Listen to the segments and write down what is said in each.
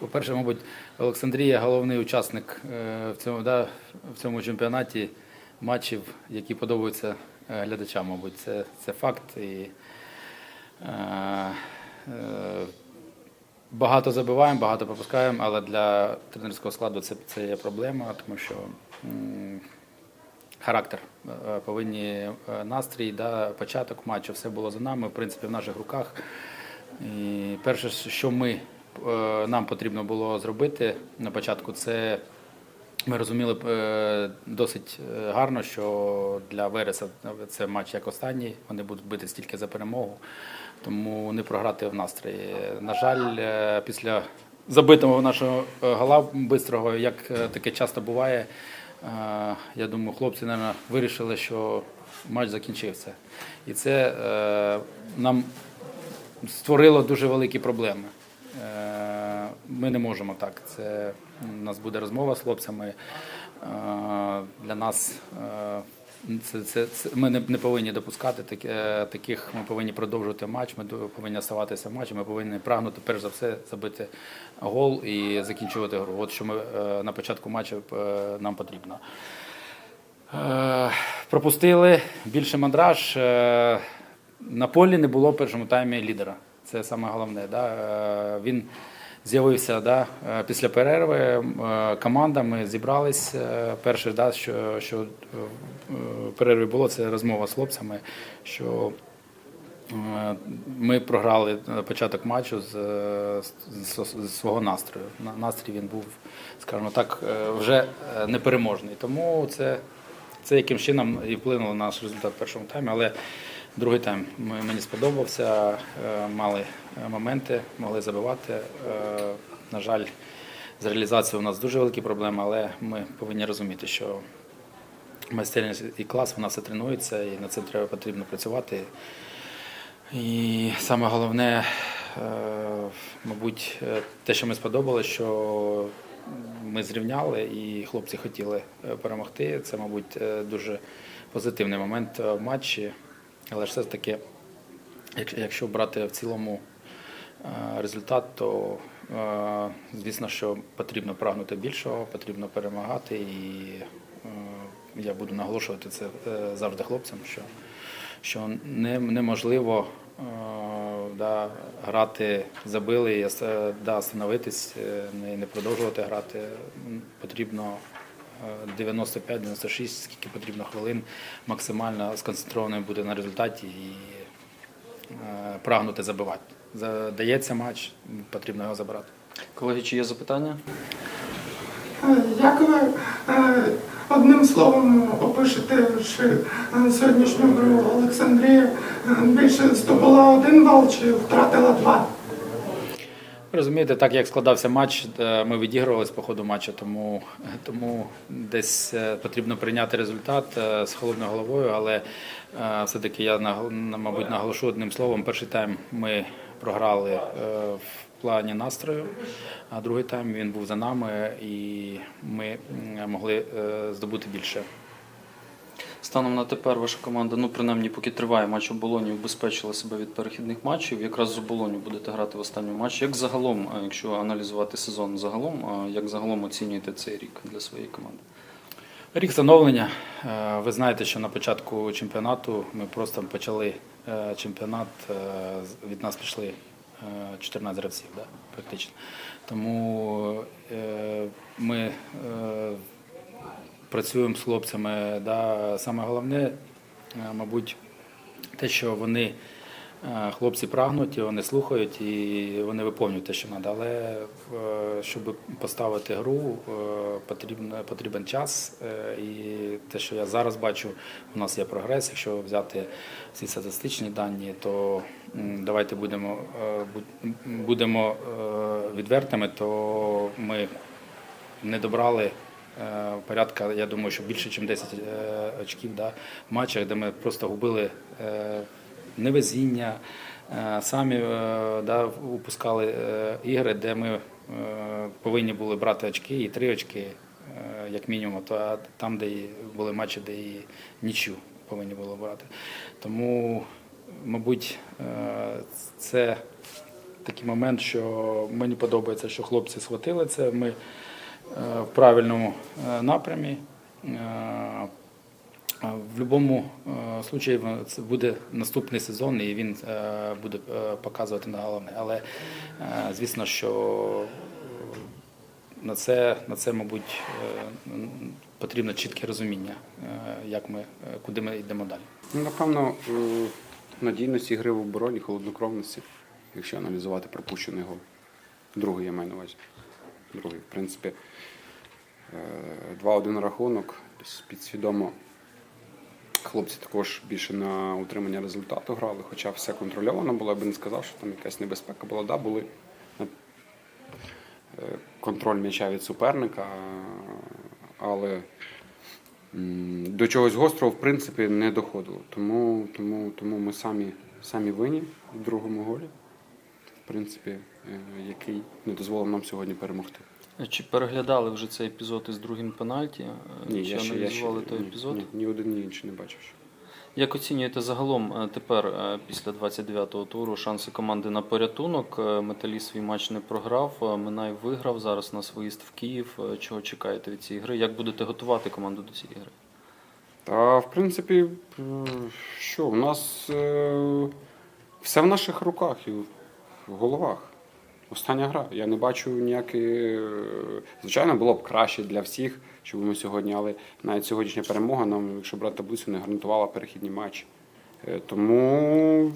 По-перше, мабуть, Олександрія головний учасник е, в цьому, да, в цьому чемпіонаті матчів, які подобаються е, глядачам, мабуть. Це, це факт. І, е, е, багато забиваємо, багато пропускаємо, але для тренерського складу це, це є проблема, тому що м, характер е, повинні настрій, да, початок матчу, все було за нами, в принципі, в наших руках. І перше, що ми, нам потрібно було зробити на початку, це ми розуміли е, досить е, гарно, що для Вереса це матч як останній. Вони будуть бити стільки за перемогу, тому не програти в настрої. На жаль, е, після забитого нашого е, гола бистрого, як е, таке часто буває, е, я думаю, хлопці мабуть, вирішили, що матч закінчився. І це е, нам створило дуже великі проблеми. Е, Ми не можемо так. Це у нас буде розмова з хлопцями. Е, Для нас е, це, це, це ми не, не повинні допускати таке- таких. Ми повинні продовжувати матч. Ми повинні оставатися в матчі. Ми повинні прагнути перш за все забити гол і закінчувати гру. От що ми е, на початку матчу е, нам потрібно. Е, Пропустили більше мандраж. Е, На полі не було в першому таймі лідера. Це саме головне. Да? Е, Він з'явився да, е, після перерви. е, Команда, ми зібрались. Е, Перше, да, що, що в перерві було, це розмова з хлопцями, що Ми програли початок матчу з, з, з свого настрою. Настрій він був, скажімо так, вже непереможний. Тому це, це яким чином і вплинуло на наш результат в першому таймі. Але другий тайм мені сподобався, мали моменти, могли забивати. Е, На жаль, з реалізацією у нас дуже великі проблеми, але ми повинні розуміти, що майстерність і клас вона все тренується, і над цим треба потрібно працювати. І саме головне, е, мабуть, е, те, що ми сподобали, що ми зрівняли і хлопці хотіли е, перемогти. Це, мабуть, е, дуже позитивний момент е, в матчі. Але все ж таки, якщо- брати в цілому е, результат, то е, звісно, що потрібно прагнути більшого, потрібно перемагати. І е, я буду наголошувати це е, завжди хлопцям, що що не, неможливо е, да, грати забили да, остановитись, е, не, не продовжувати грати. Потрібно е, 95-96, скільки потрібно хвилин, максимально сконцентрованим бути на результаті і е, прагнути забивати. Дається матч, потрібно його забрати. Колеги, чи є запитання? Е, Як ви е, одним словом опишете що е, сьогоднішню гру Олександрія е, більше здобула один бал чи втратила два? Розумієте, так як складався матч, е, ми відігрувалися по ходу матчу, тому, тому десь е, потрібно прийняти результат е, з холодною головою, але все-таки я мабуть наголошу одним словом. Перший тайм ми програли в плані настрою, а другий тайм він був за нами і ми могли здобути більше. Станом на тепер ваша команда, ну принаймні, поки триває матч оболоні, убезпечила себе від перехідних матчів. Якраз з оболоню будете грати в останньому матчі. Як загалом, якщо аналізувати сезон загалом, як загалом оцінюєте цей рік для своєї команди? Рік становлення. Е, Ви знаєте, що на початку чемпіонату ми просто почали е, чемпіонат. е, Від нас пішли е, 14 гравців, да, практично. Тому е, ми е, працюємо з хлопцями. Да. Саме головне, е, мабуть, те, що вони. е, Хлопці прагнуть, і вони слухають і вони виконують те, що треба. Але е, щоб поставити гру, потрібен, потрібен час. І те, що я зараз бачу, у нас є прогрес. Якщо взяти всі статистичні дані, то давайте будемо, будемо відвертими, то ми не добрали порядка, я думаю, що більше, ніж 10 е, очків да, в матчах, де ми просто губили е, невезіння, е, самі е, да, упускали е, ігри, де ми е, повинні були брати очки і три очки, е, як мінімум, то там, де були матчі, де і нічю повинні були брати. Тому, мабуть, е, це такий момент, що мені подобається, що хлопці схватили це. Ми е, в правильному е, напрямі. Е, В будь-якому випадку це буде наступний сезон, і він е, буде е, показувати на головне. Але е, звісно, що е, на це, на це, мабуть, е, потрібно чітке розуміння, е, як ми, е, куди ми йдемо далі. Ну, Напевно, е, надійності гри в обороні, холоднокровності, якщо аналізувати пропущений гол. Другий я маю на увазі. Другий, в принципі, е, 2-1 рахунок, підсвідомо. Хлопці також більше на утримання результату грали, хоча все контрольовано було, я би не сказав, що там якась небезпека була. Да, були е, контроль м'яча від суперника, але до чогось гострого, в принципі, не доходило. Тому, тому, тому ми самі, самі винні в другому голі, в принципі, е, який не дозволив нам сьогодні перемогти. Чи переглядали вже цей епізод із другим пенальті? Е, Ні, Чи я ще, я ще той ні, епізод? Ні, ні один, ні інший не бачив. Як оцінюєте загалом е, тепер, е, після 29-го туру, шанси команди на порятунок? Е, Металіст свій матч не програв, е, Минай виграв зараз на виїзд в Київ. Е, Чого чекаєте від цієї гри? Як будете готувати команду до цієї гри? Та, в принципі, е, що, у нас е, все в наших руках і в головах. Остання гра. Я не бачу ніякої. е, Звичайно, було б краще для всіх, щоб ми сьогодні, але навіть сьогоднішня перемога нам, якщо брати таблицю, не гарантувала перехідні матчі. Е, Тому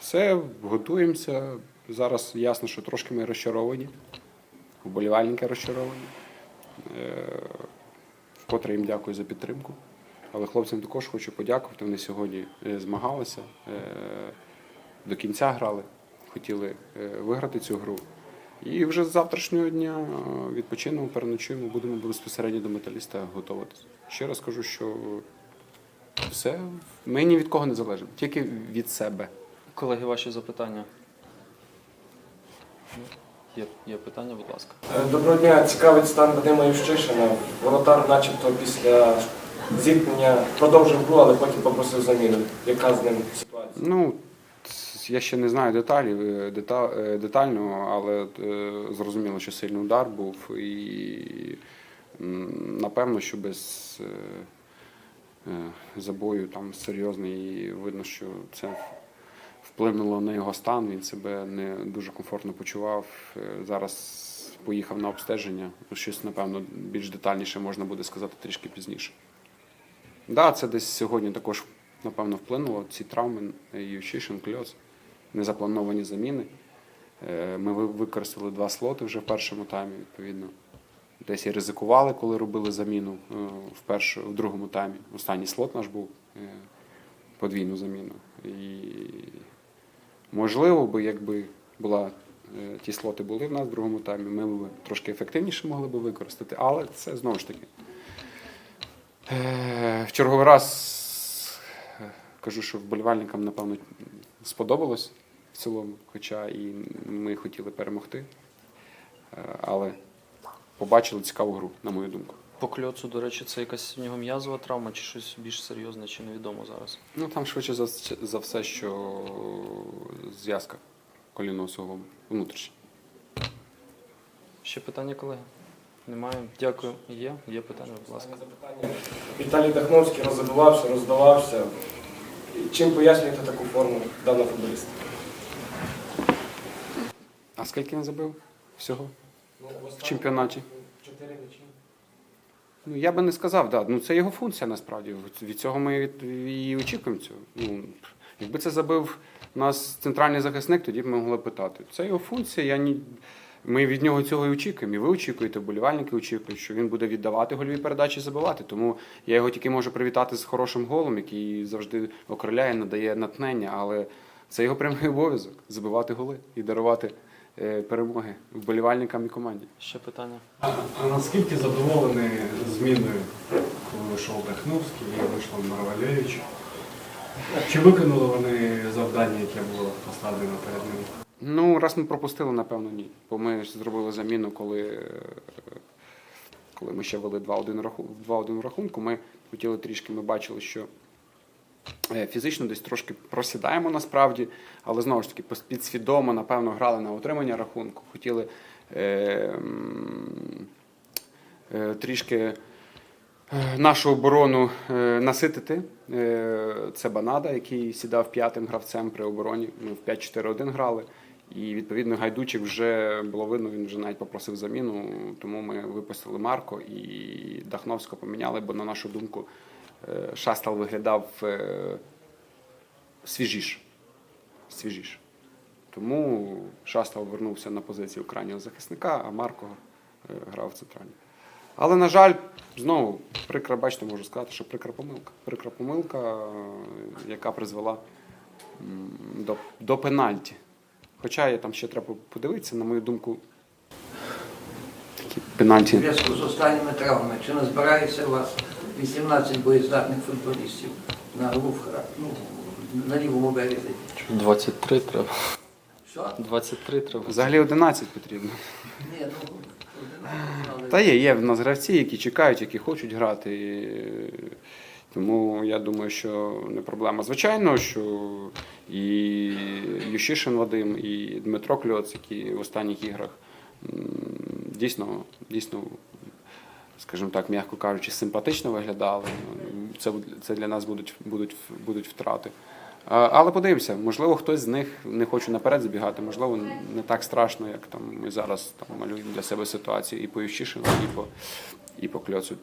все, готуємося. Зараз ясно, що трошки ми розчаровані. Вболівальники розчаровані. Е, Вкотре їм дякую за підтримку. Але хлопцям також хочу подякувати. Вони сьогодні змагалися, до кінця грали, хотіли е, виграти цю гру. І вже з завтрашнього дня е, відпочинемо, переночуємо, будемо безпосередньо до металіста готуватися. Ще раз кажу, що все, ми ні від кого не залежимо, тільки від себе. Колеги, ваші запитання? Є, є питання, будь ласка. Е, Доброго дня, цікавить стан Вадима Ющишина. Воротар, начебто, після зіткнення продовжив гру, але потім попросив заміну. Яка з ним ситуація? Ну, я ще не знаю деталів, е, е, детально, але е, зрозуміло, що сильний удар був. І напевно, що без забою там серйозний, і видно, що це вплинуло на його стан. Він себе не дуже комфортно почував. Зараз поїхав на обстеження. Щось, напевно, більш детальніше можна буде сказати трішки пізніше. Так, да, це десь сьогодні також, напевно, вплинуло. Ці травми, Ющишин, Кльоц, незаплановані заміни. Е, Ми використали два слоти вже в першому таймі, відповідно. Десь і ризикували, коли робили заміну е, в, першу, в другому таймі. Останній слот наш був е, подвійну заміну. І можливо би, якби була, ті слоти були в нас в другому таймі, ми б трошки ефективніше могли б використати, але це знову ж таки. В черговий раз кажу, що вболівальникам, напевно, сподобалось в цілому, хоча і ми хотіли перемогти. Е, Але побачили цікаву гру, на мою думку. По кльоцу, до речі, це якась в нього м'язова травма чи щось більш серйозне, чи невідомо зараз? Ну там швидше за, за все, що зв'язка колінного суглобу внутрішня. Ще питання, колеги? Немає. Дякую. Є? Є питання, будь ласка. Віталій Дахновський розбивався, роздавався. Чим пояснюєте таку форму даного футболіста? А скільки він забив всього в чемпіонаті? Чотири м'ячі. Ну, я би не сказав, да. ну це його функція насправді. Від цього ми від, і очікуємо цього. Ну, якби це забив нас центральний захисник, тоді б ми могли питати. Це його функція. Я ні... Ми від нього цього і очікуємо. І ви очікуєте, вболівальники очікують, що він буде віддавати гольові передачі і забивати. Тому я його тільки можу привітати з хорошим голом, який завжди окриляє, надає натхнення. Але це його прямий обов'язок забивати голи і дарувати е, перемоги вболівальникам і команді. Ще питання. А, а наскільки задоволені зміною, коли вийшов Дахновський і вийшло Маравалєвич? Чи виконали вони завдання, яке було поставлено перед ними? Ну, раз ми пропустили, напевно, ні. Бо ми зробили заміну, коли, коли ми ще вели 2-1 раху- 2-1 в рахунку. Ми хотіли трішки, ми бачили, що е, фізично десь трошки просідаємо насправді, але знову ж таки підсвідомо, напевно, грали на утримання рахунку, хотіли е, е, трішки е, нашу оборону е, наситити. Це Банада, який сідав п'ятим гравцем при обороні. Ми в 5-4-1 грали. І відповідно Гайдучик вже було видно, він вже навіть попросив заміну. Тому ми випустили Марко і Дахновського поміняли, бо на нашу думку е, Шастал виглядав е, свіжіш. свіжіш. Тому Шастал вернувся на позицію крайнього захисника, а Марко е, грав в центральній. Але, на жаль, знову прикра, бачите, можу сказати, що прикра помилка. Прикра помилка, яка призвела до, до пенальті. Хоча я там ще треба подивитися, на мою думку, такі У пенальті. зв'язку з останніми травмами, чи не збирається у вас 18 боєздатних футболістів на гру ну, на лівому березі? 23 треба. Що? 23 треба. Взагалі 11 потрібно. Ні, ну, 11, але- Та є, є в нас гравці, які чекають, які хочуть грати. І, Тому я думаю, що не проблема. Звичайно, що і Ющишин Вадим, і Дмитро Кльоц, які в останніх іграх дійсно, дійсно, скажімо так, м'яко кажучи, симпатично виглядали. Це, це для нас будуть, будуть, будуть втрати. Але подивимося, можливо, хтось з них не хоче наперед збігати, можливо, не так страшно, як там ми зараз там малюємо для себе ситуацію і по Ющишину, і по, і по Кльоцу.